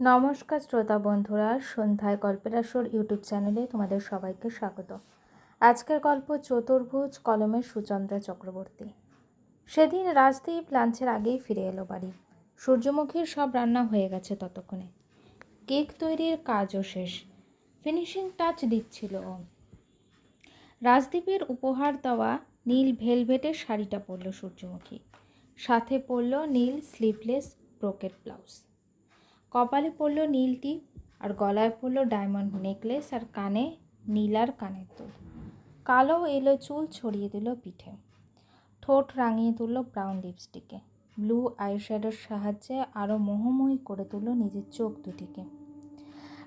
নমস্কার শ্রোতা বন্ধুরা, সন্ধ্যায় গল্পের আসর ইউটিউব চ্যানেলে তোমাদের সবাইকে স্বাগত। আজকের গল্প চতুর্ভুজ কলমের সুচন্দ্রা চক্রবর্তী। সেদিন রাজদীপ লাঞ্চের আগেই ফিরে এলো বাড়ি। সূর্যমুখীর সব রান্না হয়ে গেছে ততক্ষণে। কেক তৈরির কাজও শেষ। ফিনিশিং টাচ দিচ্ছিল ও। রাজদীপের উপহার দেওয়া নীল ভেলভেটের শাড়িটা পরল সূর্যমুখী। সাথে পরল নীল স্লিভলেস ব্রোকেট ব্লাউজ। কপালে পড়ল নীল টিপ আর গলায় পরল ডায়মন্ড নেকলেস আর কানে নীলার কানের দুল। কালো এলো চুল ছড়িয়ে দিল পিঠে। ঠোঁট রাঙিয়ে তুলল ব্রাউন লিপস্টিকে। ব্লু আইশ্যাডোর সাহায্যে আরও মোহময়ী করে তুলল নিজের চোখ দুটিকে।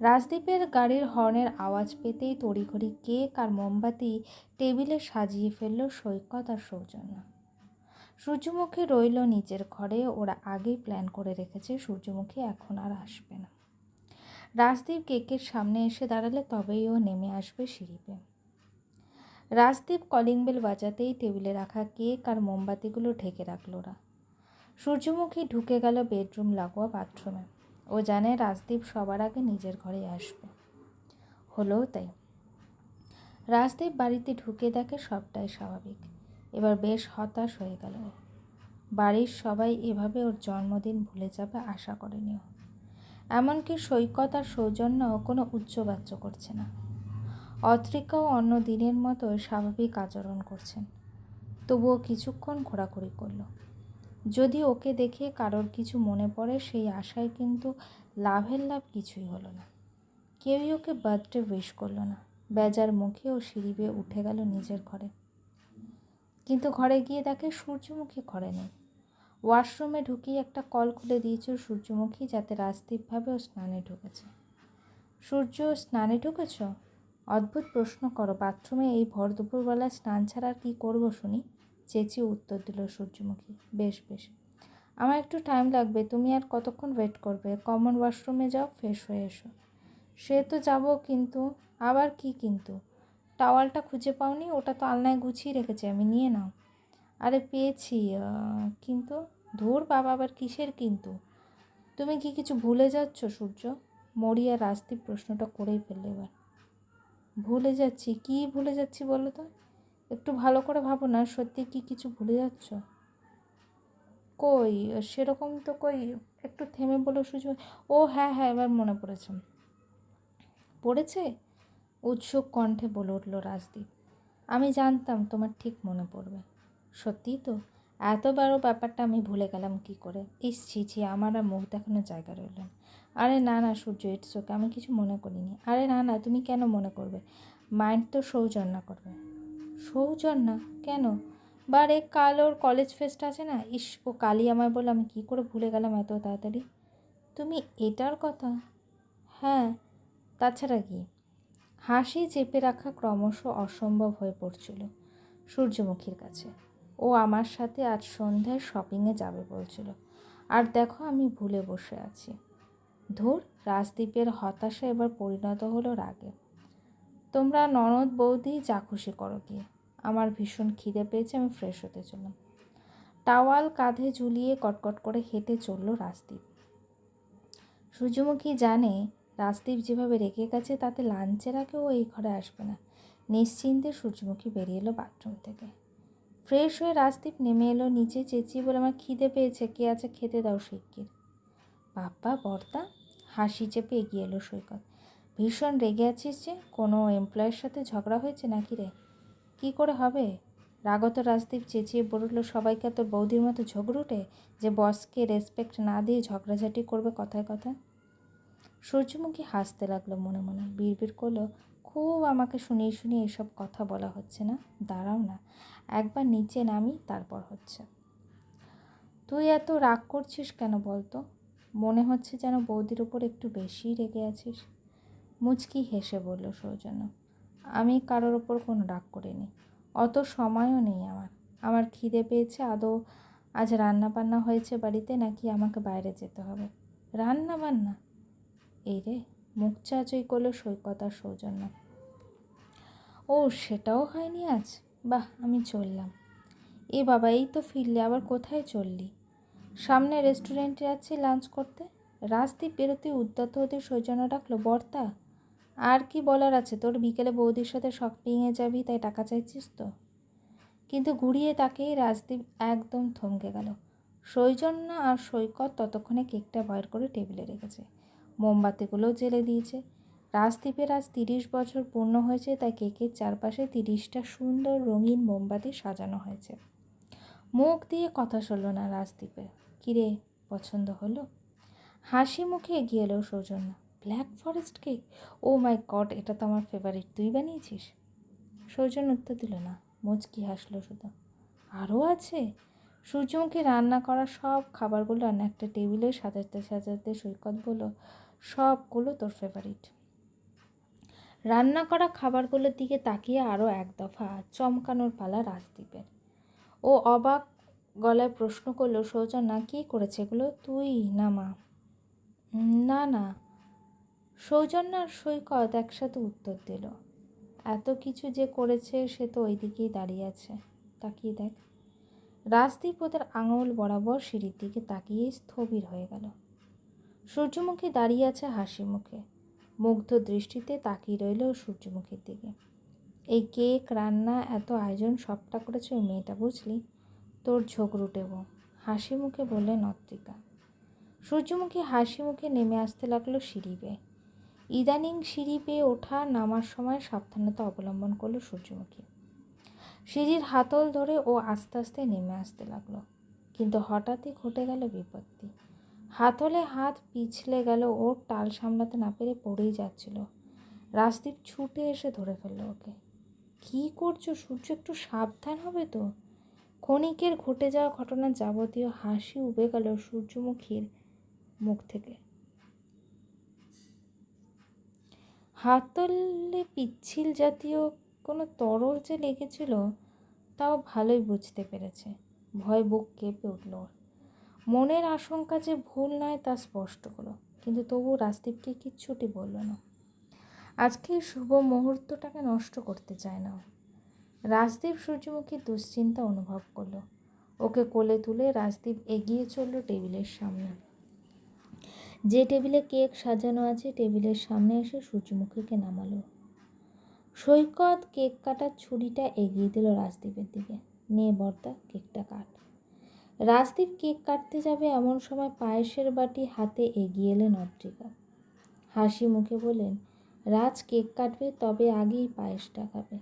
রাজদীপের গাড়ির হর্নের আওয়াজ পেতেই তড়িঘড়ি কেক আর মোমবাতি টেবিলে সাজিয়ে ফেলল সৈকত আর সৌজন্য। সূর্যমুখী রইল নিজের ঘরে, ওরা আগেই প্ল্যান করে রেখেছে, সূর্যমুখী এখন আর আসবে না। রাজদীপ কেকের সামনে এসে দাঁড়ালে তবেই ও নেমে আসবে সিঁড়িতে। রাজদীপ কলিং বেল বাজাতেই টেবিলে রাখা কেক আর মোমবাতিগুলো ঢেকে রাখল ওরা। সূর্যমুখী ঢুকে গেল বেডরুম লাগোয়া বাথরুমে। ও জানে রাজদীপ সবার আগে নিজের ঘরে আসবে। হলেও তাই। রাজদীপ বাড়িতে ঢুকে দেখে সবটাই স্বাভাবিক। এবার বেশ হতাশ হয়ে গেল। বাড়ির সবাই এভাবে ওর জন্মদিন ভুলে যাবে আশা করেনি ও। এমনকি সৈকত আর সৌজন্য কোনো উচ্চবাচ্য করছে না। অত্রিকাও অন্য দিনের মতো স্বাভাবিক আচরণ করছেন। তবুও কিছুক্ষণ ঘোরাঘুরি করল। যদি ওকে দেখে কারোর কিছু মনে পড়ে, সেই আশায় কিন্তু লাভের লাভ কিছুই হলো না। কেউই ওকে বার্থডে উইশ করল না। বেজার মুখে ও সিঁড়ি বেয়ে উঠে গেল নিজের ঘরে। কিন্তু ঘরে গিয়ে দেখে সূর্যমুখী ঘরে নেই। ওয়াশরুমে ঢুকিয়ে একটা কল খুলে দিয়েছে সূর্যমুখী, যাতে রাজদীপভাবে ও স্নানে ঢুকেছে। সূর্য, স্নানে ঢুকেছ? অদ্ভুত প্রশ্ন করো। বাথরুমে এই ভর দুপুরবেলা স্নান ছাড়া আর কী করব শুনি? চেঁচিয়ে উত্তর দিল সূর্যমুখী। বেশ বেশ। আমার একটু টাইম লাগবে। তুমি আর কতক্ষণ ওয়েট করবে? কমন ওয়াশরুমে যাও ফ্রেশ হয়ে এসো। সে তো যাব কিন্তু, আবার কি কিন্তু? টাওয়ালটা খুঁজে পাওনি, ওটা তো আলনায় গুছিয়ে রেখেছি, আমি নিয়ে নাও। আরে পেয়েছি কিন্তু ধুর বাবা, আবার কিসের কিন্তু? তুমি কি কিছু ভুলে যাচ্ছ সূর্য? মরিয়া রাজদীপ প্রশ্নটা করেই ফেললে এবার। ভুলে যাচ্ছি, কি ভুলে যাচ্ছি বলো তো? একটু ভালো করে ভাবো না, সত্যি কি কিছু ভুলে যাচ্ছ? কই, সেরকম তো কই, একটু থেমে বলো সুযোগ ও হ্যাঁ হ্যাঁ এবার মনে পড়েছে। পড়েছে? উৎসুক কণ্ঠে বলে উঠল, রাজদীপ, আমি জানতাম তোমার ঠিক মনে পড়বে। সত্যিই তো? এত বড় ব্যাপারটা আমি ভুলে গেলাম কি করে? ইস, ছি ছি, আমার আর মুখ দেখানোর জায়গা রইল আরে না না, সূর্য, ইটস ওকে, আমি কিছু মনে করিনি। আরে না না, তুমি কেন মনে করবে? মাইন্ড তো সৌজন্যা করবে। সৌজন্যা? কেন? বারে কাল ওর কলেজ ফেস্ট আছে না? ইস, ও কালই আমায় বলে আমি কী করে ভুলে গেলাম এত তাড়াতাড়ি? তুমি এটার কথা? হ্যাঁ তাছাড়া কি? হাসি চেপে রাখা ক্রমশ অসম্ভব হয়ে পড়ছিল সূর্যমুখীর কাছে। ও আমার সাথে আজ সন্ধ্যায় শপিংয়ে যাবে বলছিল। আর দেখো আমি ভুলে বসে আছি। ধুর রাজদ্বীপের হতাশা এবার পরিণত হলো রাগে। তোমরা ননদ বৌদি যা খুশি করো গিয়ে। আমার ভীষণ খিদে পেয়েছে, আমি ফ্রেশ হতে চললাম। টাওয়াল কাঁধে ঝুলিয়ে কটকট করে হেঁটে চলল রাজদ্বীপ সূর্যমুখী জানে রাজদীপ যেভাবে রেখে গেছে, তাতে লাঞ্চের আগে ও এই ঘরে আসবে না। নিশ্চিন্তে সূর্যমুখী বেরিয়ে এলো বাথরুম থেকে। ফ্রেশ হয়ে রাজদীপ নেমে এলো নিচে চেঁচিয়ে বলে, আমার খিদে পেয়েছে, কে আছে খেতে দাও শিগগির। বাপ্পা, বর্দা, হাসি চেপে এগিয়ে এলো সৈকত। ভীষণ রেগে আছিস যে, কোনো এমপ্লয়ের সাথে ঝগড়া হয়েছে নাকি রে? কী করে হবে? রাগত রাজদীপ চেঁচিয়ে বলল, সবাইকে তোর বৌদির মতো ঝগড়ুটে যে বসকে রেসপেক্ট না দিয়ে ঝগড়াঝাটি করবে কথায় কথায়? সূর্যমুখী হাসতে লাগল মনে মনে। বিড়বিড় করল, খুব আমাকে শুনিয়ে শুনিয়ে এসব কথা বলা হচ্ছে না, দাঁড়াও না, একবার নিচে নামি, তারপর হচ্ছে। তুই এত রাগ করছিস কেন বলতো? মনে হচ্ছে যেন বৌদির উপর একটু বেশিই রেগে আছিস। মুচকি হেসে বলল সৌজন্য, আমি কারোর ওপর কোনো রাগ করিনি, অত সময়ও নেই আমার। আমার খিদে পেয়েছে, আদৌ আজ রান্না বান্না হয়েছে বাড়িতে নাকি আমাকে বাইরে যেতে হবে? রান্না বান্না এই রে, মুখ চাচই করল সৈকত আর সৌজন্য। ও, সেটাও হয়নি আজ? বাহ, আমি চললাম। এ বাবা, এই তো ফিরলে, আবার কোথায় চললি? সামনে রেস্টুরেন্টে যাচ্ছি লাঞ্চ করতে। রাজদীপ বেরোতে উদ্যত হতে সৌজন্য ডাকলো, বর্তা, আর কি বলার আছে? তোর বিকেলে বৌদির সাথে শপিংয়ে যাবি, তাই টাকা চাইছিস তো? কিন্তু ঘুরিয়ে তাকেই রাজদীপ একদম থমকে গেল। সৌজন্য আর সৈকত ততক্ষণে কেকটা বার করে টেবিলে রেখেছে। মোমবাতিগুলোও জেলে দিয়েছে। রাজদীপের আজ তিরিশ বছর পূর্ণ হয়েছে, তাই কেকের চারপাশে তিরিশটা সুন্দর রঙিন মোমবাতি সাজানো হয়েছে। মুখ দিয়ে কথা শুনল না রাজদীপের কিরে, পছন্দ হলো? হাসি মুখে এগিয়ে এলো সৌজন্য। Black forest cake oh my god এটা তো আমার ফেভারিট তুই বানিয়েছিস? সৌজন্য উত্তর দিল, না, মুচকি হাসলো শুধু। আরও আছে? সূর্যমুখী রান্না করা সব খাবারগুলো রান্না একটা টেবিলে সাজাতে সাজাতে সৈকত বলল সবগুলো তোর ফেভারিট রান্না করা খাবারগুলোর দিকে তাকিয়ে আরও এক দফা চমকানোর পালা রাজদীপের। ও অবাক গলায় প্রশ্ন করল সৌজন্যা কী করেছে এগুলো? তুই না মা? না না। সৌজন্য আর সৈকত একসাথে উত্তর দিল, এত কিছু যে করেছে সে তো ওই দিকেই দাঁড়িয়ে আছে। তাকিয়ে দেখ। রাজদীপ ওদের আঙুল বরাবর সিঁড়ির দিকে তাকিয়ে স্থবির হয়ে গেল। সূর্যমুখী দাঁড়িয়ে আছে হাসি মুখে। মুগ্ধ দৃষ্টিতে তাকিয়ে রইল সূর্যমুখীর দিকে। এই কেক, রান্না, এত আয়োজন সবটা করেছে ওই মেয়েটা, বুঝলি? তোর ঝোঁকরুটেব হাসি মুখে বললেন অত্রিকা সূর্যমুখী হাসি মুখে নেমে আসতে লাগল সিঁড়ি বেয়ে। ইদানিং সিঁড়ি পেয়ে ওঠা নামার সময় সাবধানতা অবলম্বন করল সূর্যমুখী। সিঁড়ির হাতল ধরে ও আস্তে আস্তে নেমে আসতে লাগল। কিন্তু হঠাৎই ঘটে গেল বিপত্তি। হাতলে হাত পিছলে গেল, ওর টাল সামলাতে না পেরে পড়েই যাচ্ছিল। রাজদীপ ছুটে এসে ধরে ফেলল ওকে। কী করছ সূর্য, একটু সাবধান হবে তো? ক্ষণিকের ঘটে যাওয়া ঘটনার যাবতীয় হাসি উবে গেল সূর্যমুখীর মুখ থেকে। হাতলে পিচ্ছিল জাতীয় কোনো তরল যে লেগেছিল, তাও ভালোই বুঝতে পেরেছে। ভয় বুক কেঁপে উঠল ওর। মনের আশঙ্কা যে ভুল নয় তা স্পষ্ট হলো, কিন্তু তবু রাজদীপকে কিচ্ছুটি বলল না। আজকে শুভ মুহূর্তটাকে নষ্ট করতে চায় না। রাজদীপ সূর্যমুখীর দুশ্চিন্তা অনুভব করল। ওকে কোলে তুলে রাজদীপ এগিয়ে চলল টেবিলের সামনে। যে টেবিলে কেক সাজানো আছে, টেবিলের সামনে এসে সূর্যমুখীকে নামালো। সৈকত কেক কাটার ছুরিটা এগিয়ে দিল রাজদীপের দিকে। নে বর্দা, কেকটা কাট। রাজদীপ কেক কাটতে যাবে এমন সময় পায়েসের বাটি হাতে এগিয়ে এলেন অদ্রিকা হাসি মুখে বললেন, রাজ কেক কাটবে, তবে আগেই পায়েসটা খাবে।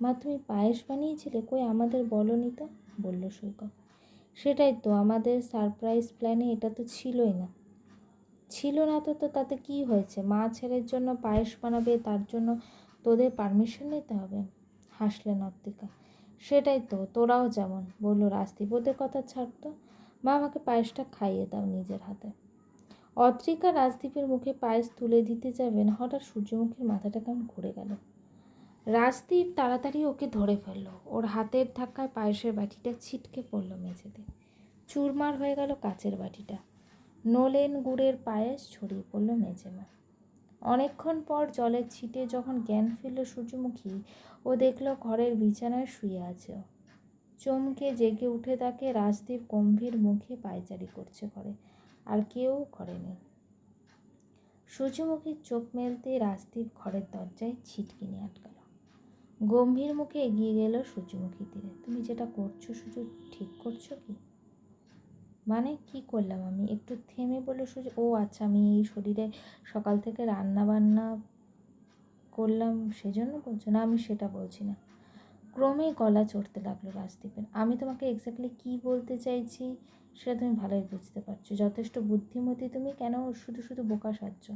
মা, তুমি পায়েস বানিয়েছিলে? কই আমাদের বলনি তো? বলল সৈকত। সেটাই তো, আমাদের সারপ্রাইজ প্ল্যানে এটা তো ছিলই না। ছিল না তো তো তাতে কি হয়েছে? মা ছেলের জন্য পায়েস বানাবে, তার জন্য তোদের পারমিশন নিতে হবে? হাসলেন অত্তিকা সেটাই তো, তোরাও যেমন বলল রাজদীপ ওদের কথা ছাড়তো। মা আমাকে পায়েসটা খাইয়ে দাও নিজের হাতে। অত্রিকা রাজদীপের মুখে পায়েস তুলে দিতে যাবেন, হঠাৎ সূর্যমুখীর মাথাটা কেমন ঘুরে গেল। রাজদীপ তাড়াতাড়ি ওকে ধরে ফেলল। ওর হাতের ধাক্কায় পায়েসের বাটিটা ছিটকে পড়ল মেঝেতে। চুরমার হয়ে গেল কাচের বাটিটা। নলেন গুড়ের পায়েস ছড়িয়ে পড়ল মেঝেমা অনেকক্ষণ পর জলের ছিটে যখন জ্ঞান ফিরল সূর্যমুখী, ও দেখল ঘরের বিছানায় শুয়ে আছে। চমকে জেগে উঠে তাকে রাজদীপ গম্ভীর মুখে পায়চারি করছে ঘরে, আর কেউ ঘরে নেই। সূর্যমুখীর চোখ মেলতে রাজদীপ ঘরের দরজায় ছিটকিনি আটকালো। গম্ভীর মুখে এগিয়ে গেল সূর্যমুখী তীরে তুমি যেটা করছ শুধু ঠিক করছ কি? মানে কি করলাম আমি? একটু থেমে বলে সূর্য। ও আচ্ছা আমি এই শরীরে সকাল থেকে রান্না বান্না করলাম সেজন্য বলছো, না, আমি সেটা বলছি না। ক্রমে গলা চড়তে লাগল রাজদীপের। আমি তোমাকে এক্স্যাক্টলি কী বলতে চাইছি সেটা তুমি ভালোই বুঝতে পারছ। যথেষ্ট বুদ্ধিমতী তুমি, কেন শুধু শুধু বোকা সাজছো?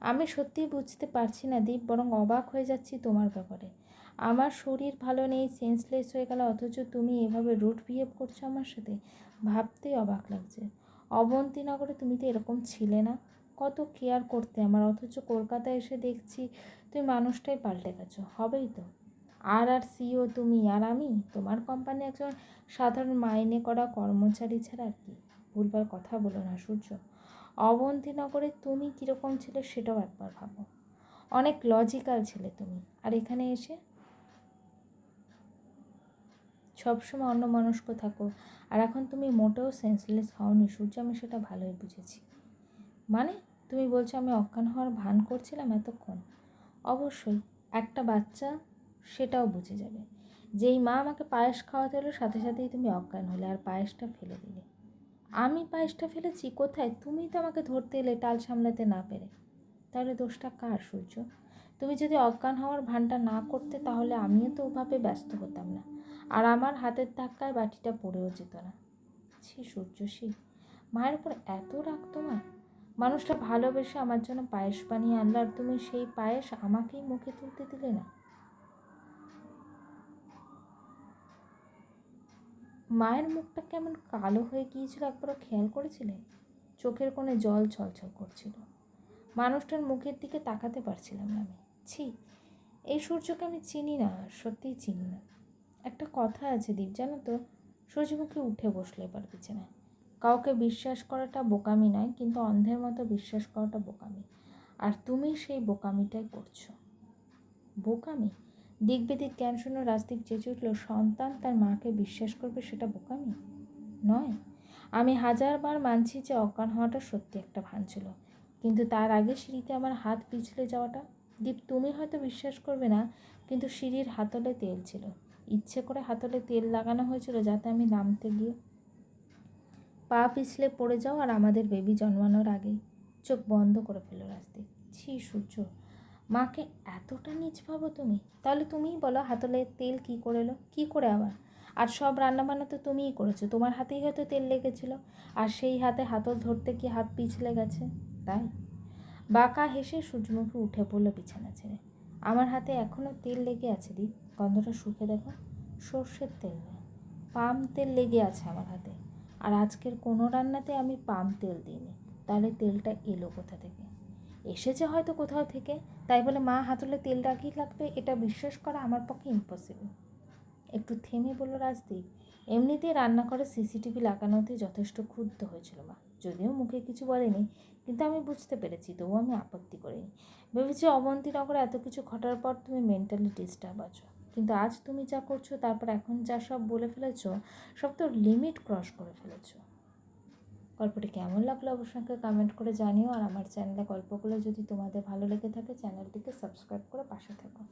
আমি সত্যিই বুঝতে পারছি না দীপ, বরং অবাক হয়ে যাচ্ছি তোমার ব্যাপারে। আমার শরীর ভালো নেই সেন্সলেস হয়ে গেল, অথচ তুমি এভাবে রুট বিহেভ করছ আমার সাথে। ভাবতেই অবাক লাগছে। অবন্তীনগরে তুমি তো এরকম ছিলে না। কত কেয়ার করতে আমার, অথচ কলকাতায় এসে দেখছি তুমি মানুষটাই পাল্টে গেছো। হবেই তো। আর আর সিও তুমি আর আমি, তোমার কোম্পানি একজন সাধারণ মাইনে করা কর্মচারী ছাড়া আর কি? ভুলবার কথা বলো না সূর্য। অবন্তীনগরে তুমি কীরকম ছিলে সেটাও একবার ভাবো। অনেক লজিক্যাল ছিলে তুমি। আর এখানে এসে সবসময় অন্য মানুষকে থাকো। আর এখন তুমি মোটেও সেন্সলেস হওনি। সূর্য, আমি সেটা ভালোই বুঝেছি। মানে তুমি বলছো আমি অজ্ঞান হওয়ার ভান করছিলাম এতক্ষণ? অবশ্যই, একটা বাচ্চা সেটাও বুঝে যাবে। যেই মা আমাকে পায়েস খাওয়াতে হলো সাথে সাথেই তুমি অজ্ঞান হলে আর পায়েসটা ফেলে দিলে। আমি পায়েসটা ফেলেছি? কোথায়? তুমি তো আমাকে ধরতে এলে, টাল সামলাতে না পেরে। তাহলে দোষটা কার, সূর্য? তুমি যদি অজ্ঞান হওয়ার ভানটা না করতে, তাহলে আমিও তো ওভাবে ব্যস্ত হতাম না। আর আমার হাতের ধাক্কায় বাটিটা পড়েও যেত না। ছি সূর্যশী মায়ের উপর এত রাগ তোমার? মানুষটা ভালোবেসে আমার জন্য পায়েস বানিয়ে আনলো আর তুমি সেই পায়েস আমাকেই মুখে তুলতে দিলে না? মায়ের মুখটা কেমন কালো হয়ে গিয়েছিল একবারও খেয়াল করেছিলে? চোখের কোণে জল ছলছল করছিল। মানুষটার মুখের দিকে তাকাতে পারছিলাম না আমি। ছি, এই সূর্যকে আমি চিনি না, সত্যিই চিনি না। একটা কথা আছে দীপ, জানো তো? সূর্যমুখী উঠে বসল এবার বিছানায় কাউকে বিশ্বাস করাটা বোকামি নয়, কিন্তু অন্ধের মতো বিশ্বাস করাটা বোকামি। আর তুমি সেই বোকামিটাই করছ। বোকামি? দিক বেদিক জ্ঞান শুনে রাজদীপ চেঁচে উঠল, সন্তান তার মাকে বিশ্বাস করবে সেটা বোকামি? নয়। আমি হাজারবার মানছি যে অজ্ঞান হওয়াটা সত্যি একটা ভান ছিল, কিন্তু তার আগে সিঁড়িতে আমার হাত পিছলে যাওয়াটা। দীপ, তুমি হয়তো বিশ্বাস করবে না, কিন্তু সিঁড়ির হাতলে তেল ছিল। ইচ্ছে করে হাতলে তেল লাগানো হয়েছিল যাতে আমি নামতে গিয়ে পা পিছলে পড়ে যাও আর আমাদের বেবি জন্মানোর আগেই চোখ বন্ধ করে ফেলো রাজদীপ। ছি, সূর্য। মাকে এতটা নিচ ভাবো তুমি? তাহলে তুমিই বলো হাতলে তেল কি করে এলো? কী করে আবার? আর সব রান্নাবান্না তো তুমিই করেছ। তোমার হাতেই হয়তো তেল লেগেছিল। আর সেই হাতে হাতল ধরতে কি হাত পিছলে গেছে? তাই? বাঁকা হেসে সূর্যমুখী উঠে পড়ল বিছানা ছেড়ে। আমার হাতে এখনও তেল লেগে আছে দি গন্ধটা শুকে দেখো। সর্ষের তেল নয় পাম তেল লেগে আছে আমার হাতে। আর আজকের কোনো রান্নাতে আমি পাম তেল দিইনি। তাহলে তেলটা এলো কোথা থেকে? এসেছে হয়তো কোথাও থেকে। তাই বলে মা হাতলে তেল রাখিয়ে লাগবে, এটা বিশ্বাস করা আমার পক্ষে ইম্পসিবল একটু থেমে বলল রাজদীপ এমনিতেই রান্নাঘরে সিসিটিভি লাগানোতে যথেষ্ট ক্ষুব্ধ হয়েছিল মা। যদিও মুখে কিছু বলেনি, কিন্তু আমি বুঝতে পেরেছি তবু আমি আপত্তি করিনি। ভেবেছি অবন্তীনগরে এত কিছু ঘটার পর তুমি মেন্টালি ডিস্টার্ব আছো। কিন্তু আজ তুমি যা করছ, তারপর এখন যা সব বলে ফেলেছো, সব তো লিমিট ক্রস করে ফেলেছো। গল্পটি কেমন লাগল অবশ্যই কমেন্ট করে জানিও, আর আমার চ্যানেলে গল্পগুলো যদি তোমাদের ভালো লেগে থাকে চ্যানেলটিকে সাবস্ক্রাইব করে পাশে থাকো।